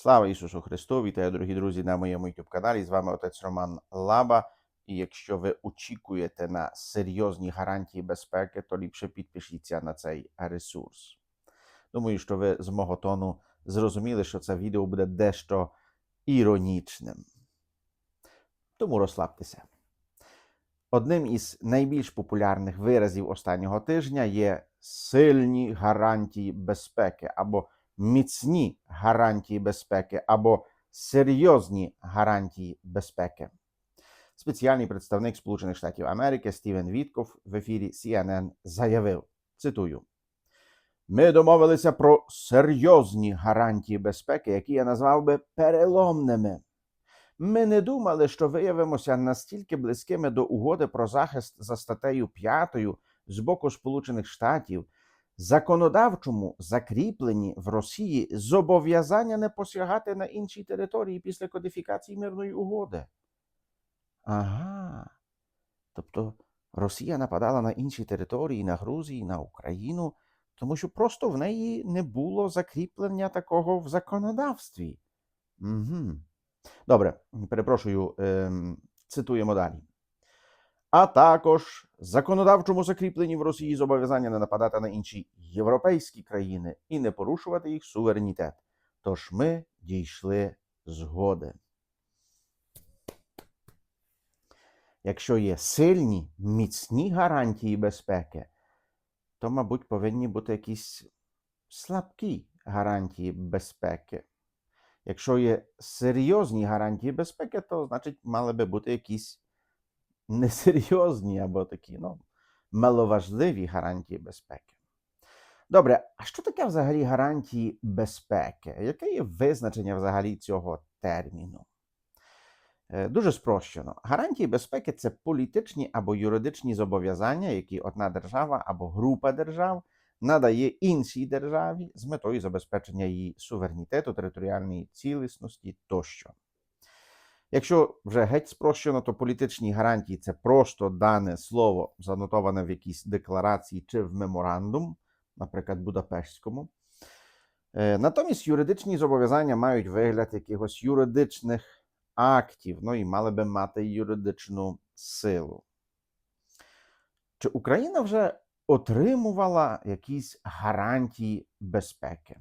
Слава Ісусу Христу! Вітаю, дорогі друзі, на моєму youtube каналі. З вами отець Роман Лаба. І якщо ви очікуєте на серйозні гарантії безпеки, то ліпше підпишіться на цей ресурс. Думаю, що ви з мого тону зрозуміли, що це відео буде дещо іронічним. Тому розслабтеся. Одним із найбільш популярних виразів останнього тижня є сильні гарантії безпеки або міцні гарантії безпеки або серйозні гарантії безпеки. Спеціальний представник Сполучених Штатів Америки Стівен Вітков в ефірі CNN заявив: цитую: Ми домовилися про серйозні гарантії безпеки, які я назвав би переломними. Ми не думали, що виявимося настільки близькими до угоди про захист за статтею 5 з боку Сполучених Штатів, законодавчому закріплені в Росії зобов'язання не посягати на інші території після кодифікації мирної угоди. Ага. Тобто Росія нападала на інші території, на Грузії, на Україну, тому що просто в неї не було закріплення такого в законодавстві. Угу. Добре, перепрошую, ем, цитуємо далі. А також законодавчому закріплені в Росії зобов'язання не нападати на інші європейські країни і не порушувати їх суверенітет. Тож ми дійшли згоди. Якщо є сильні, міцні гарантії безпеки, то, мабуть, повинні бути якісь слабкі гарантії безпеки. Якщо є серйозні гарантії безпеки, то значить мали би бути якісь несерйозні або такі ну, маловажливі гарантії безпеки. Добре, а що таке взагалі гарантії безпеки? Яке є визначення взагалі цього терміну? Е, Дуже спрощено. Гарантії безпеки це політичні або юридичні зобов'язання, які одна держава або група держав надає іншій державі з метою забезпечення її суверенітету, територіальної цілісності тощо. Якщо вже геть спрощено, то політичні гарантії це просто дане слово, занотоване в якійсь декларації чи в меморандум, наприклад, Будапештському. Е, Натомість юридичні зобов'язання мають вигляд якихось юридичних актів, ну і мали би мати юридичну силу. Чи Україна вже отримувала якісь гарантії безпеки?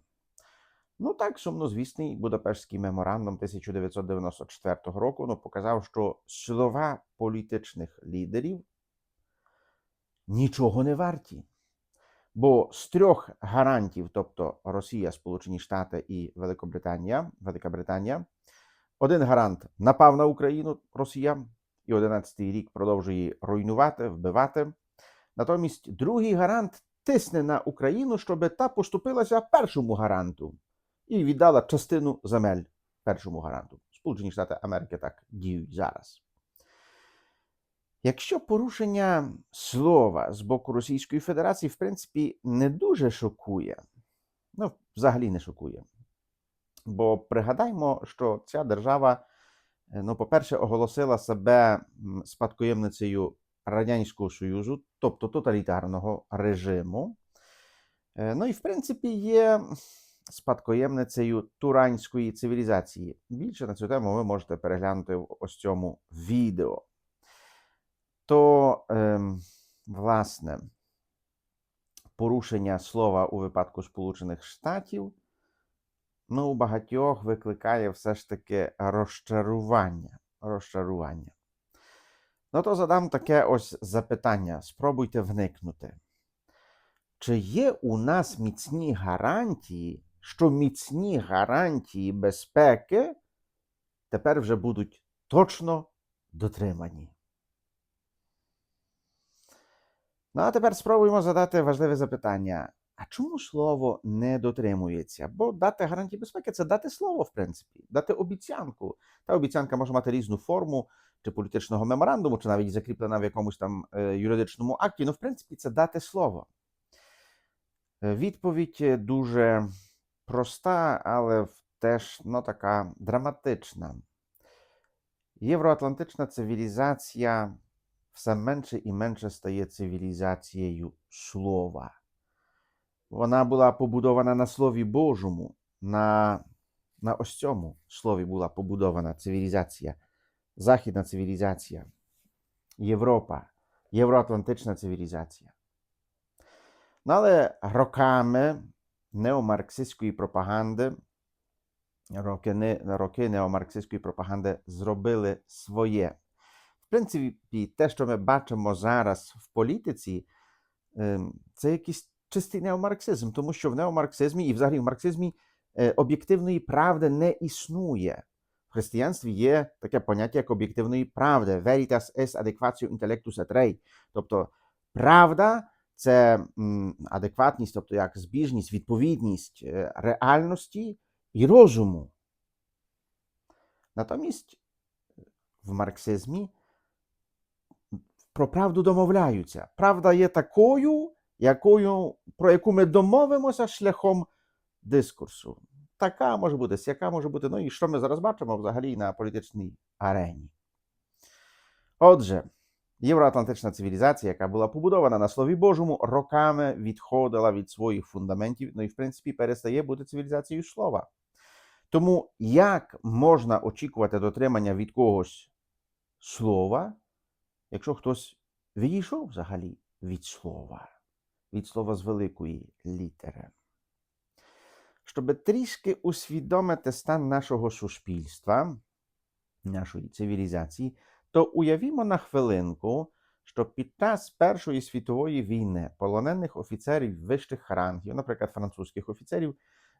Ну так, сумнозвісний Будапештський меморандум 1994 року ну, показав, що слова політичних лідерів нічого не варті. Бо з трьох гарантів, тобто Росія, Сполучені Штати і Великобританія, Велика Британія, один гарант напав на Україну Росія, і 11-й рік продовжує руйнувати, вбивати. Натомість другий гарант тисне на Україну, щоб та поступилася першому гаранту і віддала частину земель першому гаранту. Сполучені Штати Америки так діють зараз. Якщо порушення слова з боку Російської Федерації, в принципі, не дуже шокує, ну, взагалі не шокує. Бо пригадаймо, що ця держава, ну, по-перше, оголосила себе спадкоємницею Радянського Союзу, тобто тоталітарного режиму. Е, Ну і, в принципі, є спадкоємницею туранської цивілізації. Більше на цю тему ви можете переглянути в ось цьому відео. То, ем, власне, порушення слова у випадку Сполучених Штатів ну, у багатьох викликає все ж таки розчарування. розчарування. Ну, то задам таке ось запитання. Спробуйте вникнути. Чи є у нас міцні гарантії, що міцні гарантії безпеки тепер вже будуть точно дотримані? Ну, а тепер спробуємо задати важливе запитання. А чому слово не дотримується? Бо дати гарантії безпеки це дати слово, в принципі, дати обіцянку. Та обіцянка може мати різну форму, чи політичного меморандуму, чи навіть закріплена в якомусь там е, юридичному акті. Ну, в принципі, це дати слово. Е, Відповідь е, дуже проста, але теж ну, така драматична. Євроатлантична цивілізація все менше і менше стає цивілізацією слова. Вона була побудована на Слові Божому, на на ось цьому слові була побудована цивілізація, західна цивілізація, Європа, євроатлантична цивілізація. Ну, але роками неомарксистської пропаганди, роки, роки неомарксистської пропаганди зробили своє. В принципі, те, що ми бачимо зараз в політиці, ем, це якийсь чистий неомарксизм, тому що в неомарксизмі і взагалі в марксизмі е, об'єктивної правди не існує. В християнстві є таке поняття як об'єктивної правди. Veritas est adequatio intellectus et rei. Тобто правда це адекватність, тобто як збіжність, відповідність е, реальності і розуму. Натомість в марксизмі про правду домовляються. Правда є такою, якою, про яку ми домовимося шляхом дискурсу. Така може бути, сяка може бути. Ну і що ми зараз бачимо взагалі на політичній арені. Отже, євроатлантична цивілізація, яка була побудована на Слові Божому, роками відходила від своїх фундаментів, ну і в принципі перестає бути цивілізацією слова. Тому як можна очікувати дотримання від когось слова, якщо хтось відійшов взагалі від слова, від слова з великої літери? Щоб трішки усвідомити стан нашого суспільства, нашої цивілізації, то уявімо на хвилинку, що під час Першої світової війни полонених офіцерів вищих рангів, наприклад, французьких офіцерів,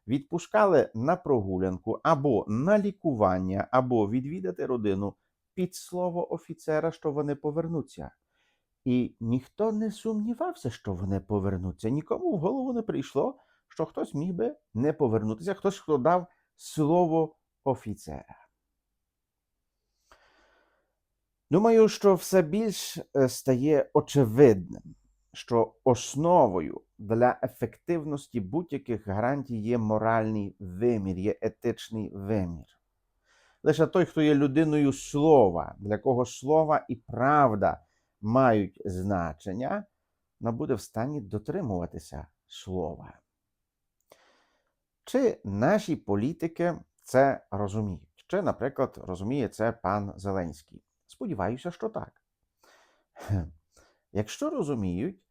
відпускали на прогулянку або на лікування, або відвідати родину під слово офіцера, що вони повернуться. І ніхто не сумнівався, що вони повернуться. Нікому в голову не прийшло, що хтось міг би не повернутися, хтось, хто дав слово офіцера. Думаю, що все більш е, стає очевидним, що основою для ефективності будь-яких гарантій є моральний вимір, є етичний вимір. Лише той, хто є людиною слова, для кого слова і правда мають значення, буде в стані дотримуватися слова. Чи наші політики це розуміють? Чи, наприклад, розуміє це пан Зеленський? Сподіваюся, що так. Якщо розуміють,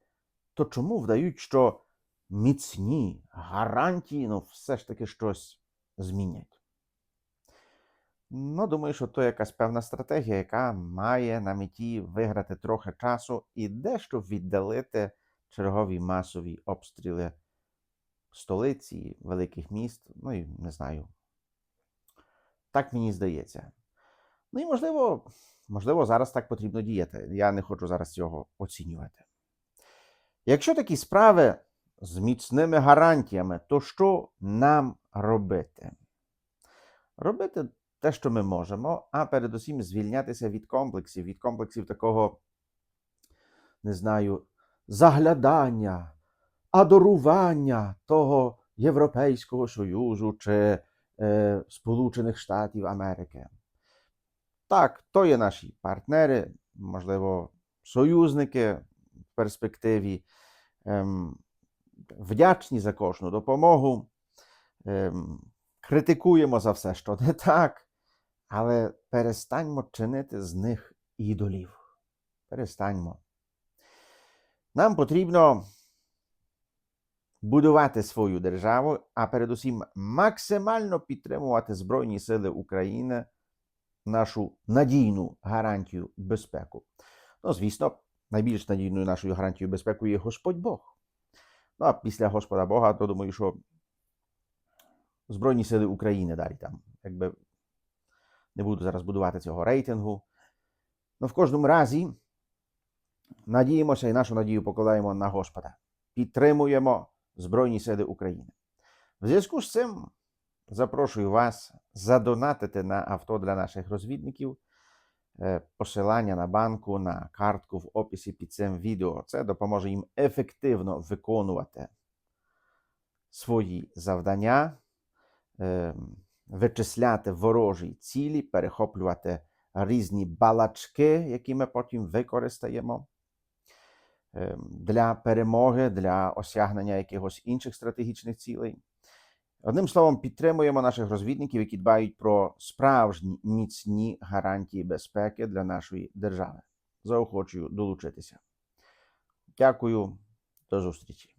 то чому вдають, що міцні гарантії ну, все ж таки щось змінять? Ну, думаю, що то якась певна стратегія, яка має на меті виграти трохи часу і дещо віддалити чергові масові обстріли столиці, великих міст, ну і не знаю. Так мені здається. Ну і можливо. Можливо, зараз так потрібно діяти. Я не хочу зараз цього оцінювати. Якщо такі справи з міцними гарантіями, то що нам робити? Робити те, що ми можемо, а передусім звільнятися від комплексів, від комплексів такого, не знаю, заглядання, адорування того Європейського Союзу чи е, Сполучених Штатів Америки. Так, то є наші партнери, можливо, союзники в перспективі, ем, вдячні за кожну допомогу, ем, критикуємо за все, що не так, але перестаньмо чинити з них ідолів. Перестаньмо. Нам потрібно будувати свою державу, а передусім максимально підтримувати Збройні Сили України нашу надійну гарантію безпеку. Ну, звісно, найбільш надійною нашою гарантією безпеки є Господь Бог. Ну, а після Господа Бога, то думаю, що Збройні сили України далі там, якби не буду зараз будувати цього рейтингу. Ну, в кожному разі надіємося і нашу надію покладаємо на Господа. Підтримуємо Збройні Сили України. В зв'язку з цим запрошую вас задонатити на авто для наших розвідників. Е, посилання на банку, на картку в описі під цим відео. Це допоможе їм ефективно виконувати свої завдання, е, вичисляти ворожі цілі, перехоплювати різні балачки, які ми потім використаємо е, для перемоги, для осягнення якихось інших стратегічних цілей. Одним словом, підтримуємо наших розвідників, які дбають про справжні міцні гарантії безпеки для нашої держави. Заохочую долучитися. Дякую, до зустрічі.